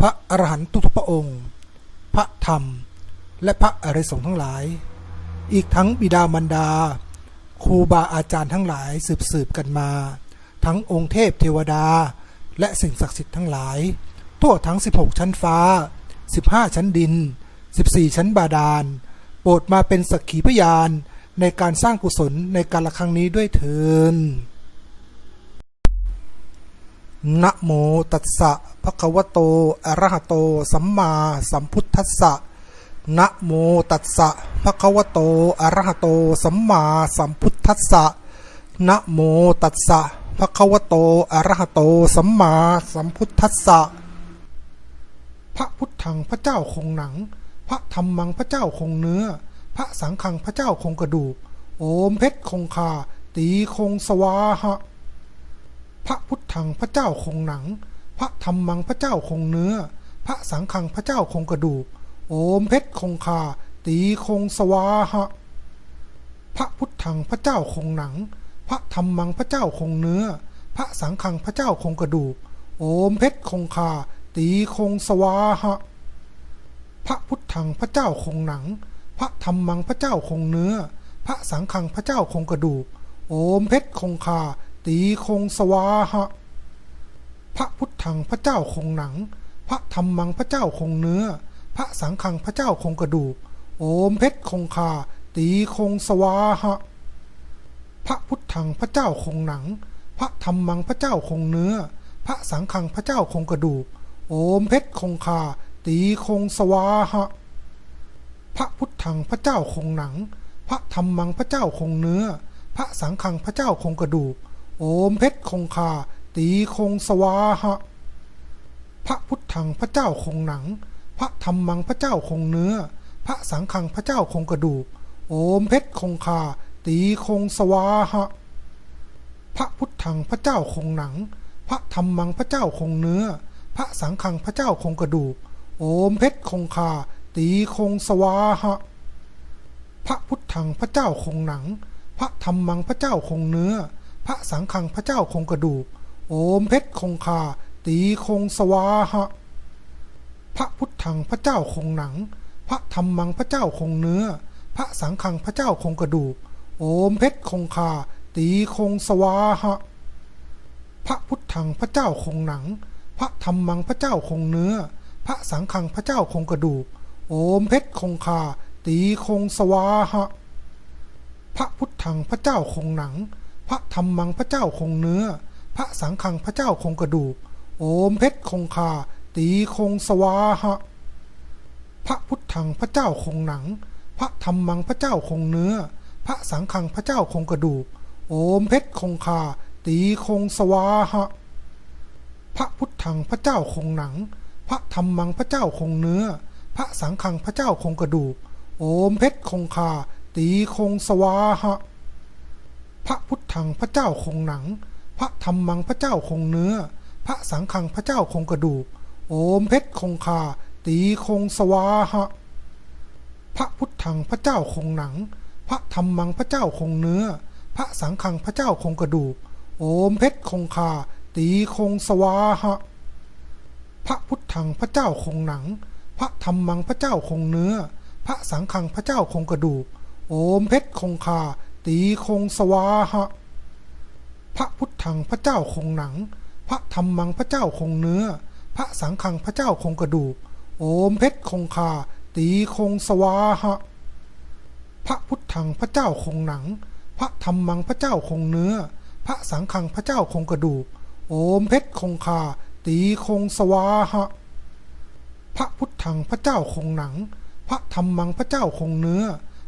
พระอรหันต์ทุกพระองค์ พระธรรม และพระอริยสงฆ์ทั้งหลาย อีกทั้งบิดามารดา ครูบาอาจารย์ทั้งหลายสืบสืบกันมา ทั้งองค์เทพเทวดา และสิ่งศักดิ์สิทธิ์ทั้งหลาย ทั่วทั้ง 16 ชั้นฟ้า 15 ชั้นดิน 14 ชั้นบาดาล โปรดมาเป็นสักขีพยานในการสร้างกุศลในการละครั้งนี้ด้วยเถินนะโมตัสสะ ภะคะวะโต อรหะโต สัมมาสัมพุทธัสสะ นะโมตัสสะภะคะวะโต อรหะโต สัมมาสัมพุทธัสสะ นะโมตัสสะภะคะวะโต อรหะโต สัมมาสัมพุทธัสสะ พระพุทธังพระเจ้าคงหนัง พระธรรมังพระเจ้าคงเนื้อ พระสังฆังพระเจ้าคงกระดูก โอมเพชรคงคา ตีคงสวาหะ พระพุทธังพระเจ้าคงหนัง ระธรรมังพระเจ้าคงเนื้อ พระสังฆังพระเจ้าคงกระดูก โอมเพชรคงคา ตีคงสวาหะ พระพุทธังพระเจ้าคงหนัง พระธรรมังพระเจ้าคงเนื้อ พระสังฆังพระเจ้าคงกระดูก โอมเพชรคงคา ตีคงสวาหะ พระพุทธังพระเจ้าคงหนัง พระธรรมังพระเจ้าคงเนื้อ พระสังฆังพระเจ้าคงกระดูก โอมเพชรคงคา ตีคงสวาหะ พระพุทธังพระเจ้าคงหนัง พระธรรมังพระเจ้าคงเนื้อ พระสังฆังพระเจ้าคงกระดูก โอมเพชรคงคา ตีคงสวาหะ พระพุทธังพระเจ้าคงหนัง พระธรรมังพระเจ้าคงเนื้อ พระสังฆังพระเจ้าคงกระดูก โอมเพชรคงคา ตีคงสวาหะ พระพุทธังพระเจ้าคงหนัง พระธรรมังพระเจ้าคงเนื้อ พระสังฆังพระเจ้าคงกระดูก โอมเพชรคงคา ตีคงสวาหะ พระพุทธังพระเจ้าคงหนัง พระธรรมังพระเจ้าคงเนื้อ พระสังฆังพระเจ้าคงกระดูก โอมเพชรคงคา ตีคงสวาหะ พระพุทธังพระเจ้าคงหนัง พระธรรมังพระเจ้าคงเนื้อ พระสังฆังพระเจ้าคงกระดูก โอมเพชรคงคา ตีคงสวาหะ พระพุทธังพระเจ้าคงหนัง พระธรรมังพระเจ้าคงเนื้อพระสังฆังพระเจ้าคงกระดูก โอมเพชรคงคา ตีคงสวาหะ พระพุทธังพระเจ้าคงหนัง พระธรรมังพระเจ้าคงเนื้อ พระสังฆังพระเจ้าคงกระดูก โอมเพชรคงคา ตีคงสวาหะ พระพุทธังพระเจ้าคงหนัง พระธรรมังพระเจ้าคงเนื้อ พระสังฆังพระเจ้าคงกระดูก โอมเพชรคงคา ตีคงสวาหะ พระพุทธังพระเจ้าคงหนัง พระธรรมังพระเจ้าคงเนื้อ พระสังฆังพระเจ้าคงกระดูก โอมเพชรคงคา ตีคงสวาหะ พระพุทธังพระเจ้าคงหนัง พระธรรมังพระเจ้าคงเนื้อ พระสังฆังพระเจ้าคงกระดูก โอมเพชรคงคา ตีคงสวาหะ พระพุทธังพระเจ้าคงหนัง พระธรรมังพระเจ้าคงเนื้อ พระสังฆังพระเจ้าคงกระดูก โอมเพชรคงคา ตีคงสวาหะ พระพุทธังพระเจ้าคงหนัง พระธรรมังพระเจ้าคงเนื้อ พระสังฆังพระเจ้าคงกระดูก โอมเพชรคงคา ตีคงสวาหะ พระพุทธังพระเจ้าคงหนัง พระธรรมังพระเจ้าคงเนื้อ พระสังฆังพระเจ้าคงกระดูก โอมเพชรคงคา ตีคงสวาหะ พระพุทธังพระเจ้าคงหนัง พระธรรมังพระเจ้าคงเนื้อ พระสังฆังพระเจ้าคงกระดูก โอมเพชรคงคา ตีคงสวาหะ พระพุทธังพระเจ้าคงหนัง พระธรรมังพระเจ้าคงเนื้อ พระสังฆังพระเจ้าคงกระดูก โอมเพชรคงคา ตีคงสวาหะ พระพุทธังพระเจ้าคงหนัง พระธรรมังพระเจ้าคงเนื้อ พระสังฆังพระเจ้าคงกระดูก โอมเพชรคงคา ตีคงสวาหะ พระพุทธังพระเจ้าคงหนัง พระธรรมังพระเจ้าคงเนื้อ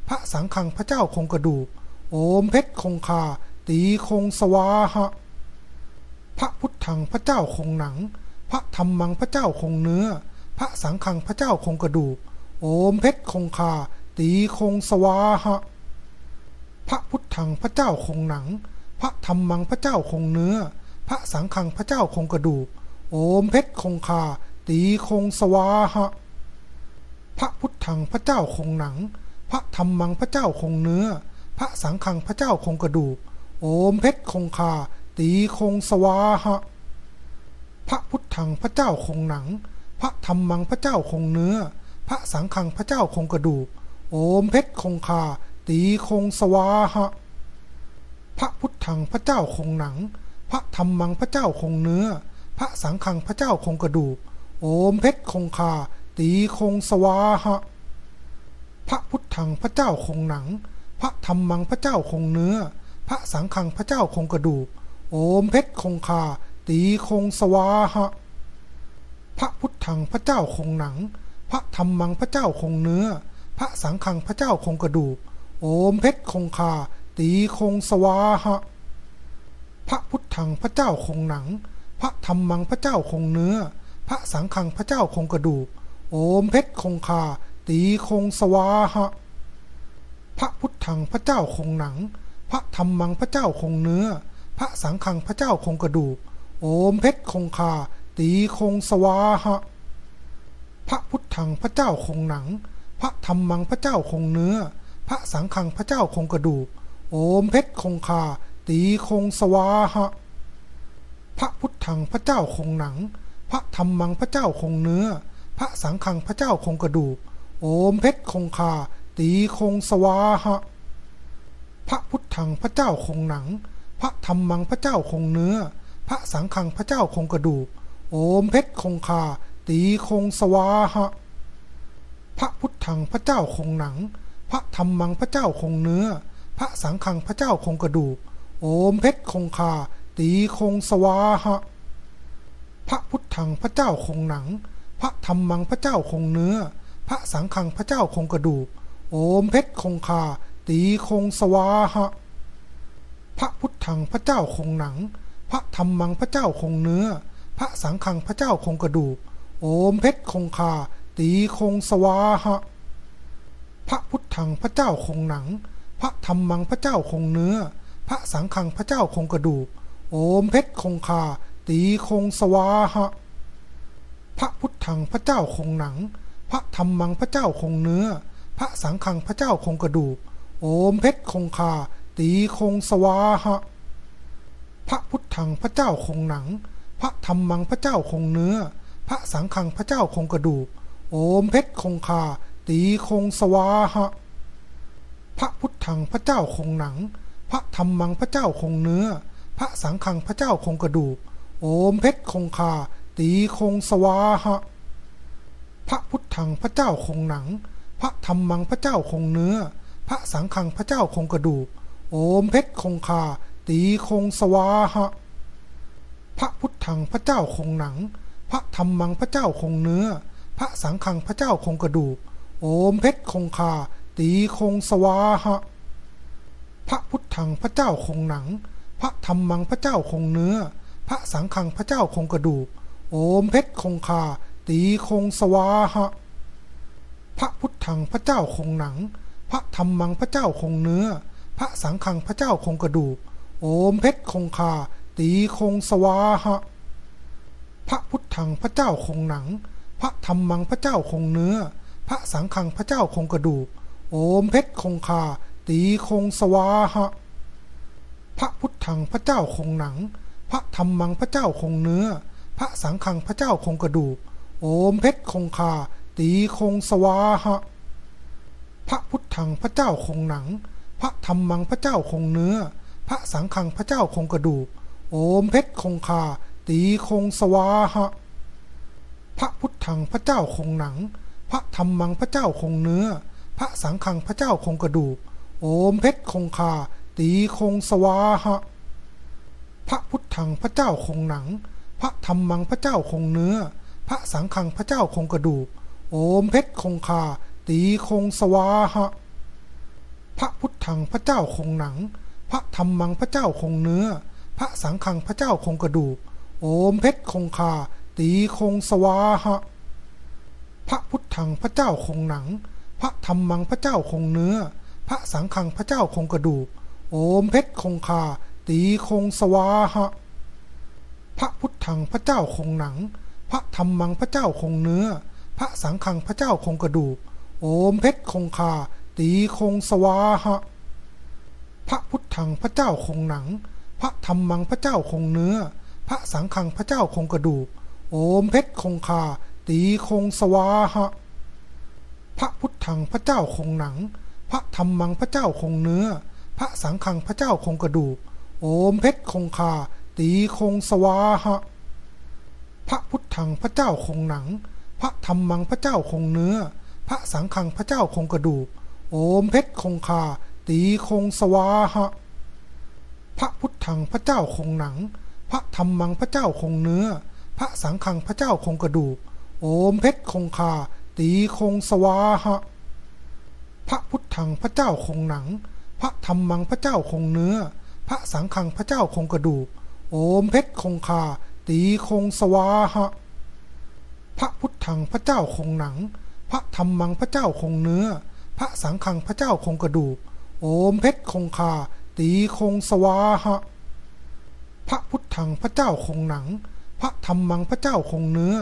พระสังฆังพระเจ้าคงกระดูก โอมเพชรคงคา ตีคงสวาหะ พระพุทธังพระเจ้าคงหนัง พระธรรมังพระเจ้าคงเนื้อ พระสังฆังพระเจ้าคงกระดูก โอมเพชรคงคา ตีคงสวาหะ พระพุทธังพระเจ้าคงหนัง พระธรรมังพระเจ้าคงเนื้อ พระสังฆังพระเจ้าคงกระดูก โอมเพชรคงคา ตีคงสวาหะ พระพุทธังพระเจ้าคงหนัง พระธรรมังพระเจ้าคงเนื้อพระสังฆังพระเจ้าคงกระดูก โอมเพชรคงคา ตีคงสวาหะ พระพุทธังพระเจ้าคงหนัง พระธรรมังพระเจ้าคงเนื้อ พระสังฆังพระเจ้าคงกระดูก โอมเพชรคงคา ตีคงสวาหะ พระพุทธังพระเจ้าคงหนัง พระธรรมังพระเจ้าคงเนื้อ พระสังฆังพระเจ้าคงกระดูก โอมเพชรคงคา ตีคงสวาหะ พระพุทธังพระเจ้าคงหนัง พระธรรมังพระเจ้าคงเนื้อ พระสังฆังพระเจ้าคงกระดูก โอมเพชรคงคา ตีคงสวาหะ พระพุทธังพระเจ้าคงหนัง พระธรรมังพระเจ้าคงเนื้อ พระสังฆังพระเจ้าคงกระดูก โอมเพชรคงคา ตีคงสวาหะ พระพุทธังพระเจ้าคงหนัง พระธรรมังพระเจ้าคงเนื้อ พระสังฆังพระเจ้าคงกระดูก โอมเพชรคงคา ตีคงสวาหะ พระพุทธังพระเจ้าคงหนัง พระธรรมังพระเจ้าคงเนื้อ พระสังฆังพระเจ้าคงกระดูก โอมเพชรคงคา ตีคงสวาหะ พระพุทธังพระเจ้าคงหนัง พระธรรมังพระเจ้าคงเนื้อ พระสังฆังพระเจ้าคงกระดูก โอมเพชรคงคา ตีคงสวาหะ พระพุทธังพระเจ้าคงหนัง พระธรรมังพระเจ้าคงเนื้อ พระสังฆังพระเจ้าคงกระดูก โอมเพชรคงคา ตีคงสวาหะ พระพุทธังพระเจ้าคงหนัง พระธรรมังพระเจ้าคงเนื้อ พระสังฆังพระเจ้าคงกระดูก โอมเพชรคงคา ตีคงสวาหะ พระพุทธังพระเจ้าคงหนัง พระธรรมังพระเจ้าคงเนื้อ พระสังฆังพระเจ้าคงกระดูก โอมเพชรคงคา ตีคงสวาหะ พระพุทธังพระเจ้าคงหนัง พระธรรมังพระเจ้าคงเนื้อ พระสังฆังพระเจ้าคงกระดูก โอมเพชรคงคา ตีคงสวาหะ พระพุทธังพระเจ้าคงหนัง พระธรรมังพระเจ้าคงเนื้อ พระสังฆังพระเจ้าคงกระดูก โอมเพชรคงคา ตีคงสวาหะ พระพุทธังพระเจ้าคงหนัง พระธรรมังพระเจ้าคงเนื้อ พระสังฆังพระเจ้าคงกระดูก โอมเพชรคงคา ตีคงสวาหะ พระพุทธังพระเจ้าคงหนัง พระธรรมังพระเจ้าคงเนื้อพระสังฆังพระเจ้าคงกระดูก โอมเพชรคงคา ตีคงสวาหะ พระพุทธังพระเจ้าคงหนัง พระธรรมังพระเจ้าคงเนื้อ พระสังฆังพระเจ้าคงกระดูก โอมเพชรคงคา ตีคงสวาหะ พระพุทธังพระเจ้าคงหนัง พระธรรมังพระเจ้าคงเนื้อ พระสังฆังพระเจ้าคงกระดูก โอมเพชรคงคา ตีคงสวาหะ พระพุทธังพระเจ้าคงหนัง พระธรรมังพระเจ้าคงเนื้อ พระสังฆังพระเจ้าคงกระดูก โอมเพชรคงคา ตีคงสวาหะ พระพุทธังพระเจ้าคงหนัง พระธรรมังพระเจ้าคงเนื้อ พระสังฆังพระเจ้าคงกระดูก โอมเพชรคงคา ตีคงสวาหะ พระพุทธังพระเจ้าคงหนัง พระธรรมังพระเจ้าคงเนื้อ พระสังฆังพระเจ้าคงกระดูก โอมเพชรคงคา ตีคงสวาหะ พระพุทธังพระเจ้าคงหนัง พระธรรมังพระเจ้าคงเนื้อ พระสังฆังพระเจ้าคงกระดูก โอมเพชรคงคา ตีคงสวาหะ พระพุทธังพระเจ้าคงหนัง พระธรรมังพระเจ้าคงเนื้อ พระสังฆังพระเจ้าคงกระดูก โอมเพชรคงคา ตีคงสวาหะ พระพุทธังพระเจ้าคงหนัง พระธรรมังพระเจ้าคงเนื้อ พระสังฆังพระเจ้าคงกระดูก โอมเพชรคงคา ตีคงสวาหะ พระพุทธังพระเจ้าคงหนัง พระธรรมังพระเจ้าคงเนื้อ พระสังฆังพระเจ้าคงกระดูก โอมเพชรคงคา ตีคงสวาหะ พระพุทธังพระเจ้าคงหนัง พระธรรมังพระเจ้าคงเนื้อ พระสังฆังพระเจ้าคงกระดูก โอมเพชรคงคา ตีคงสวาหะ พระพุทธังพระเจ้าคงหนัง พระธรรมังพระเจ้าคงเนื้อ พระสังฆังพระเจ้าคงกระดูก โอมเพชรคงคา ตีคงสวาหะ พระพุทธังพระเจ้าคงหนัง พระธรรมังพระเจ้าคงเนื้อ พระสังฆังพระเจ้าคงกระดูก โอมเพชรคงคา ตีคงสวาหะ พระพุทธังพระเจ้าคงหนัง พระธรรมังพระเจ้าคงเนื้อ พระสังฆังพระเจ้าคงกระดูก โอมเพชรคงคา ตีคงสวาหะ พระพุทธังพระเจ้าคงหนัง พระธรรมังพระเจ้าคงเนื้อ พระสังฆังพระเจ้าคงกระดูก โอมเพชรคงคา ตีคงสวาหะ พระพุทธังพระเจ้าคงหนัง พระธรรมังพระเจ้าคงเนื้อ พระสังฆังพระเจ้าคงกระดูก โอมเพชรคงคา ตีคงสวาหะ พระพุทธังพระเจ้าคงหนัง พระธรรมังพระเจ้าคงเนื้อ พระสังฆังพระเจ้าคงกระดูก โอมเพชรคงคา ตีคงสวาหะ พระพุทธังพระเจ้าคงหนัง พระธรรมังพระเจ้าคงเนื้อ พระสังฆังพระเจ้าคงกระดูก โอมเพชรคงคา ตีคงสวาหะ พระพุทธังพระเจ้าคงหนัง พระธรรมังพระเจ้าคงเนื้อ พระสังฆังพระเจ้าคงกระดูก โอมเพชรคงคา ตีคงสวาหะ พระพุทธังพระเจ้าคงหนัง พระธรรมังพระเจ้าคงเนื้อ พระสังฆังพระเจ้าคงกระดูก โอมเพชรคงคา ตีคงสวาหะ พระพุทธังพระเจ้าคงหนังพ ระธรรมังพระเจ้าคงเนื้อ พระสังฆังพระเจ้าคงกระดูก โอมเพชรคงคา ตีคงสวาหะ พระพุทธังพระเจ้าคงหนัง พระธรรมังพระเจ้าคงเนื้อ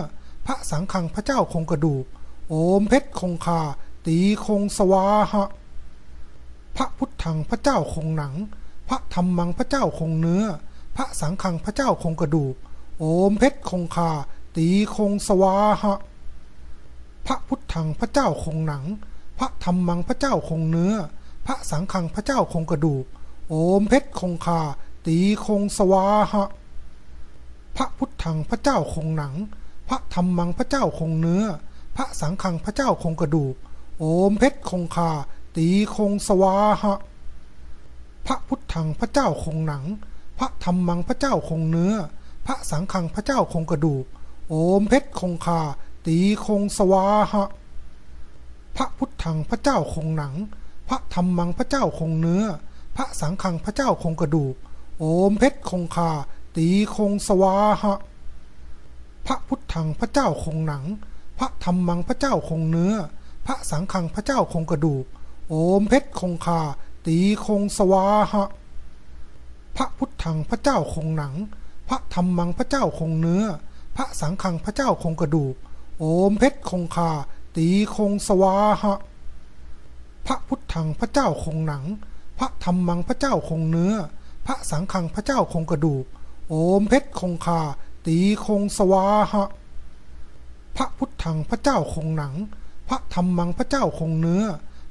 พระสังฆังพระเจ้าคงกระดูก โอมเพชรคงคา ตีคงสวาหะ พระพุทธังพระเจ้าคงหนัง พระธรรมังพระเจ้าคงเนื้อ พระสังฆังพระเจ้าคงกระดูก โอมเพชรคงคา ตีคงสวาหะ พระพุทธังพระเจ้าคงหนัง พระธรรมังพระเจ้าคงเนื้อ พระสังฆังพระเจ้าคงกระดูก โอมเพชรคงคา ตีคงสวาหะ พระพุทธังพระเจ้าคงหนัง พระธรรมังพระเจ้าคงเนื้อ พระสังฆังพระเจ้าคงกระดูก โอมเพชรคงคา ตีคงสวาหะ พระพุทธังพระเจ้าคงหนัง พระธรรมังพระเจ้าคงเนื้อ พระสังฆังพระเจ้าคงกระดูก โอมเพชรคงคา ตีคงสวาหะ พระพุทธังพระเจ้าคงหนัง พระธรรมังพระเจ้าคงเนื้อ พระสังฆังพระเจ้าคงกระดูก โอมเพชรคงคา ตีคงสวาหะ พระพุทธังพระเจ้าคงหนัง พระธรรมังพระเจ้าคงเนื้อ พระสังฆังพระเจ้าคงกระดูก โอมเพชรคงคา ตีคงสวาหะ พระพุทธังพระเจ้าคงหนัง พระธรรมังพระเจ้าคงเนื้อพระสังฆังพระเจ้าคงกระดูก โอมเพชรคงคา ตีคงสวาหะ พระพุทธังพระเจ้าคงหนัง พระธรรมังพระเจ้าคงเนื้อ พระสังฆังพระเจ้าคงกระดูก โอมเพชรคงคา ตีคงสวาหะ พระพุทธังพระเจ้าคงหนัง พระธรรมังพระเจ้าคงเนื้อ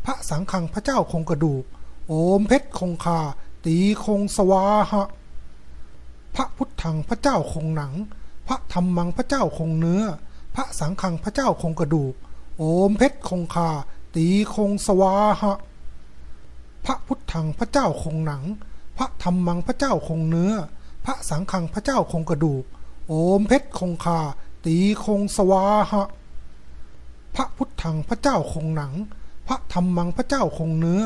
พระสังฆังพระเจ้าคงกระดูก โอมเพชรคงคา ตีคงสวาหะ พระพุทธังพระเจ้าคงหนัง พระธรรมังพระเจ้าคงเนื้อ พระสังฆังพระเจ้าคงกระดูก โอมเพชรคงคา ตีคงสวาหะ พระพุทธังพระเจ้าคงหนัง พระธรรมังพระเจ้าคงเนื้อ พระสังฆังพระเจ้าคงกระดูก โอมเพชรคงคา ตีคงสวาหะ พระพุทธังพระเจ้าคงหนัง พระธรรมังพระเจ้าคงเนื้อ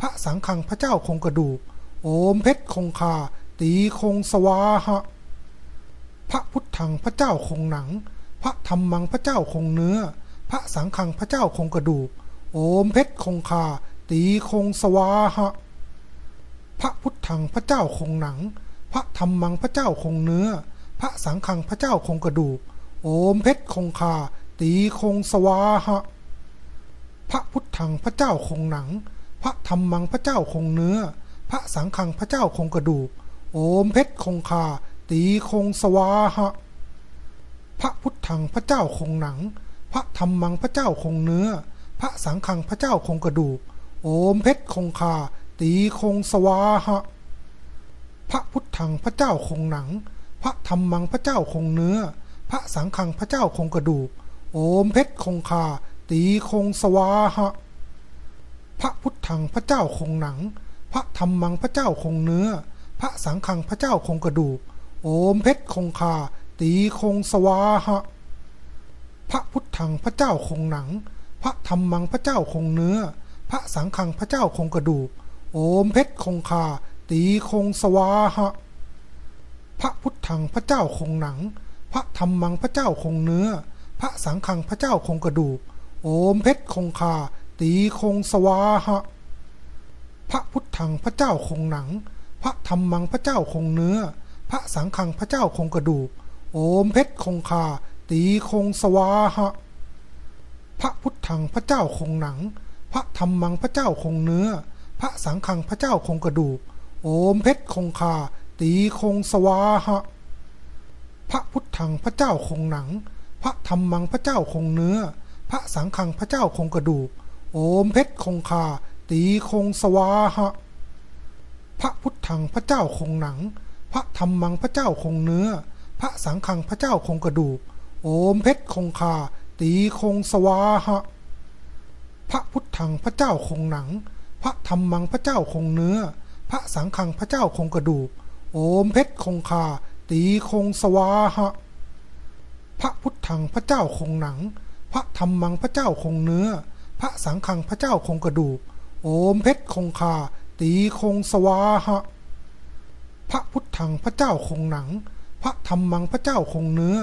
พระสังฆังพระเจ้าคงกระดูก โอมเพชรคงคา ตีคงสวาหะ พระพุทธังพระเจ้าคงหนัง พระธรรมังพระเจ้าคงเนื้อ พระสังฆังพระเจ้าคงกระดูก โอมเพชรคงคา ตีคงสวาหะ พระพุทธังพระเจ้าคงหนัง พระธรรมังพระเจ้าคงเนื้อ พระสังฆังพระเจ้าคงกระดูก โอมเพชรคงคา ตีคงสวาหะ พระพุทธังพระเจ้าคงหนัง พระธรรมังพระเจ้าคงเนื้อ พระสังฆังพระเจ้าคงกระดูก โอมเพชรคงคา ตีคงสวาหะ พระพุทธังพระเจ้าคงหนัง พระธรรมังพระเจ้าคงเนื้อ พระสังฆังพระเจ้าคงกระดูก โอมเพชรคงคา ตีคงสวาหะ พระพุทธังพระเจ้าคงหนัง พระธรรมังพระเจ้าคงเนื้อ พระสังฆังพระเจ้าคงกระดูก โอมเพชรคงคา ตีคงสวาหะ พระพุทธังพระเจ้าคงหนัง พระธรรมังพระเจ้าคงเนื้อ พระสังฆังพระเจ้าคงกระดูก โอมเพชรคงคา ตีคงสวาหะ พระพุทธังพระเจ้าคงหนัง พระธรรมังพระเจ้าคงเนื้อ พระสังฆังพระเจ้าคงกระดูก โอมเพชรคงคา ตีคงสวาหะ พระพุทธังพระเจ้าคงหนัง พระธรรมังพระเจ้าคงเนื้อ พระสังฆังพระเจ้าคงกระดูก โอมเพชรคงคา ตีคงสวาหะ พระพุทธังพระเจ้าคงหนัง พระธรรมังพระเจ้าคงเนื้อพระสังฆังพระเจ้าคงกระดูก โอมเพชรคงคา ตีคงสวาหะ พระพุทธังพระเจ้าคงหนัง พระธรรมังพระเจ้าคงเนื้อ พระสังฆังพระเจ้าคงกระดูก โอมเพชรคงคา ตีคงสวาหะ พระพุทธังพระเจ้าคงหนัง พระธรรมังพระเจ้าคงเนื้อ พระสังฆังพระเจ้าคงกระดูก โอมเพชรคงคา ตีคงสวาหะ พระพุทธังพระเจ้าคงหนัง พระธรรมังพระเจ้าคงเนื้อ พระสังฆังพระเจ้าคงกระดูก โอมเพชรคงคา ตีคงสวาหะ พระพุทธังพระเจ้าคงหนัง พระธรรมังพระเจ้าคงเนื้อ พระสังฆังพระเจ้าคงกระดูก โอมเพชรคงคา ตีคงสวาหะ พระพุทธังพระเจ้าคงหนัง พระธรรมังพระเจ้าคงเนื้อ พระสังฆังพระเจ้าคงกระดูก โอมเพชรคงคา ตีคงสวาหะ พระพุทธังพระเจ้าคงหนัง พระธรรมังพระเจ้าคงเนื้อ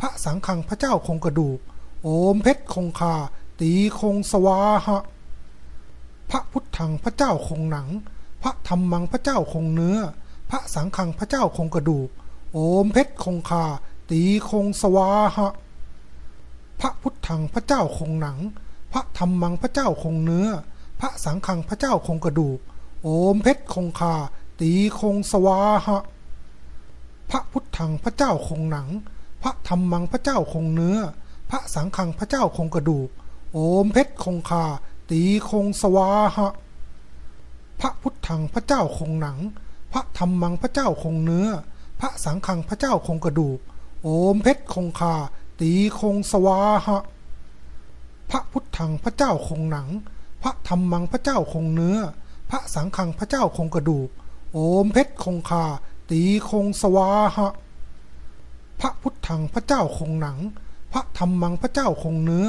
พระสังฆังพระเจ้าคงกระดูก โอมเพชรคงคา ตีคงสวาหะ พระพุทธังพระเจ้าคงหนัง พระธรรมังพระเจ้าคงเนื้อ พระสังฆังพระเจ้าคงกระดูก โอมเพชรคงคา ตีคงสวาหะ พระพุทธังพระเจ้าคงหนัง พระธรรมังพระเจ้าคงเนื้อ พระสังฆังพระเจ้าคงกระดูก โอมเพชรคงคา ตีคงสวาหะ พระพุทธังพระเจ้าคงหนัง พระธรรมังพระเจ้าคงเนื้อ พระสังฆังพระเจ้าคงกระดูก โอมเพชรคงคา ตีคงสวาหะ พระพุทธังพระเจ้าคงหนัง พระธรรมังพระเจ้าคงเนื้อ พระสังฆังพระเจ้าคงกระดูก โอมเพชรคงคา ตีคงสวาหะ พระพุทธังพระเจ้าคงหนัง พระธรรมังพระเจ้าคงเนื้อ พระสังฆังพระเจ้าคงกระดูก โอมเพชรคงคา ตีคงสวาหะ พระพุทธังพระเจ้าคงหนัง พระธรรมังพระเจ้าคงเนื้อ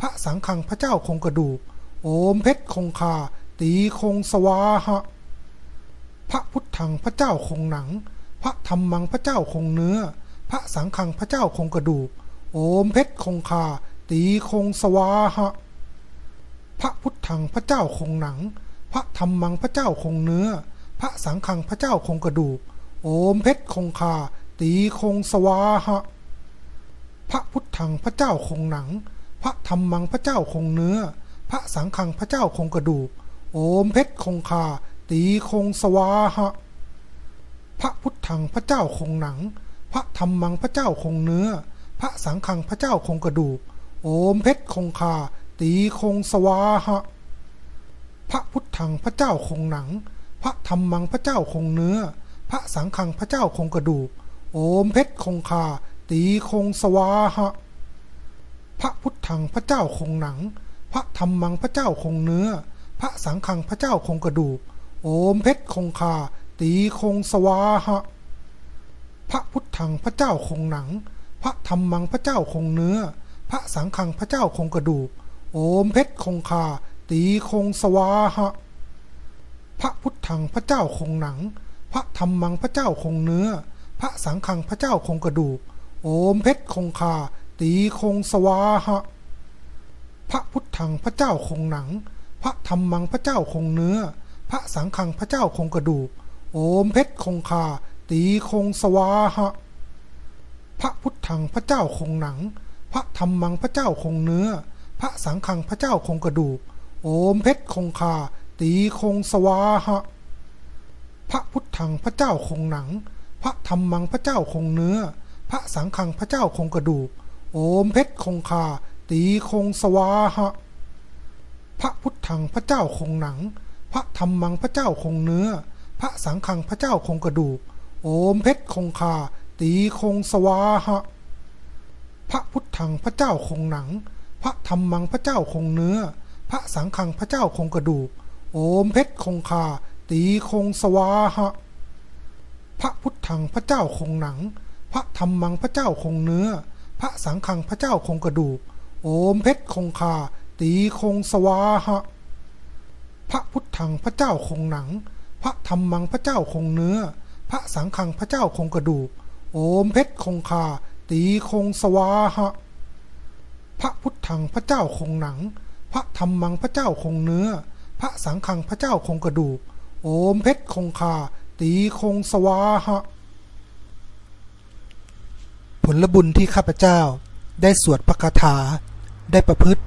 พระสังฆังพระเจ้าคงกระดูก โอมเพชรคงคา ตีคงสวาหะ พระพุทธังพระเจ้าคงหนัง พระธรรมังพระเจ้าคงเนื้อ พระสังฆังพระเจ้าคงกระดูก โอมเพชรคงคา ตีคงสวาหะ พระพุทธังพระเจ้าคงหนัง พระธรรมังพระเจ้าคงเนื้อ พระสังฆังพระเจ้าคงกระดูก โอมเพชรคงคา ตีคงสวาหะ พระพุทธังพระเจ้าคงหนัง พระธรรมังพระเจ้าคงเนื้อ พระสังฆังพระเจ้าคงกระดูก โอมเพชรคงคา ตีคงสวาหะ พระพุทธังพระเจ้าคงหนัง พระธรรมังพระเจ้าคงเนื้อ พระสังฆังพระเจ้าคงกระดูก โอมเพชรคงคา ตีคงสวาหะ พระพุทธังพระเจ้าคงหนัง พระธรรมังพระเจ้าคงเนื้อ พระสังฆังพระเจ้าคงกระดูก โอมเพชรคงคา ตีคงสวาหะ พระพุทธังพระเจ้าคงหนัง พระธรรมังพระเจ้าคงเนื้อ พระสังฆังพระเจ้าคงกระดูก โอมเพชรคงคา ตีคงสวาหะ พระพุทธังพระเจ้าคงหนัง พระธรรมังพระเจ้าคงเนื้อ พระสังฆังพระเจ้าคงกระดูก โอมเพชรคงคา ตีคงสวาหะ พระพุทธังพระเจ้าคงหนัง พระธรรมังพระเจ้าคงเนื้อ พระสังฆังพระเจ้าคงกระดูก โอมเพชรคงคา ตีคงสวาหะ พระพุทธังพระเจ้าคงหนัง พระธรรมังพระเจ้าคงเนื้อ พระสังฆังพระเจ้าคงกระดูก โอมเพชรคงคา ตีคงสวาหะ พระพุทธังพระเจ้าคงหนัง พระธรรมังพระเจ้าคงเนื้อ พระสังฆังพระเจ้าคงกระดูก โอมเพชรคงคา ตีคงสวาหะพระพุท ธังพระเจ้าคงหนัง พระธรรมังพระเจ้าคงเนื้อ พระสังฆังพระเจ้าคงกระดูก โอมเพชรคงคา ตีคงสวาหะ พระพุทธังพระเจ้าคงหนัง พระธรรมังพระเจ้าคงเนื้อ พระสังฆังพระเจ้าคงกระดูก โอมเพชรคงคา ตีคงสวาหะ พระพุทธังพระเจ้าคงหนัง พระธรรมังพระเจ้าคงเนื้อ พระสังฆังพระเจ้าคงกระดูก โอมเพชรคงคาตีคงสวาหะ พระพุทธังพระเจ้าคงหนัง พระธรรมังพระเจ้าคงเนื้อ พระสังฆังพระเจ้าคงกระดูก โอมเพชรคงคา ตีคงสวาหะ พระพุทธังพระเจ้าคงหนัง พระธรรมังพระเจ้าคงเนื้อ พระสังฆังพระเจ้าคงกระดูก โอมเพชรคงคา ตีคงสวาหะ พระพุทธังพระเจ้าคงหนัง พระธรรมังพระเจ้าคงเนื้อ พระสังฆังพระเจ้าคงกระดูก โอมเพชรคงคา ตีคงสวาหะ ผลบุญที่ข้าพเจ้าได้สวดพระคาถา ได้ประพฤติ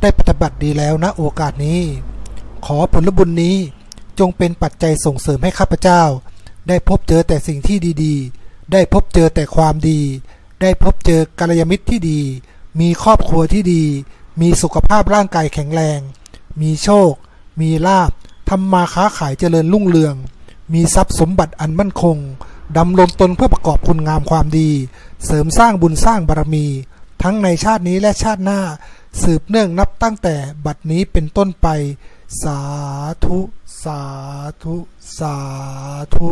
ได้ปฏิบัติดีแล้วนะโอกาสนี้ ขอผลบุญนี้จงเป็นปัจจัยส่งเสริมให้ข้าพเจ้า ได้พบเจอแต่สิ่งที่ดีๆ ได้พบเจอแต่ความดี ได้พบเจอกัลยาณมิตรที่ดี มีครอบครัวที่ดี มีสุขภาพร่างกายแข็งแรง มีโชค มีลาบทำมาค้าขายเจริญรุ่งเรือง มีทรัพย์สมบัติอันมั่นคง ดำรงตนเพื่อประกอบคุณงามความดี เสริมสร้างบุญสร้างบารมี ทั้งในชาตินี้และชาติหน้า สืบเนื่องนับตั้งแต่บัดนี้เป็นต้นไป สาธุ สาธุ สาธุ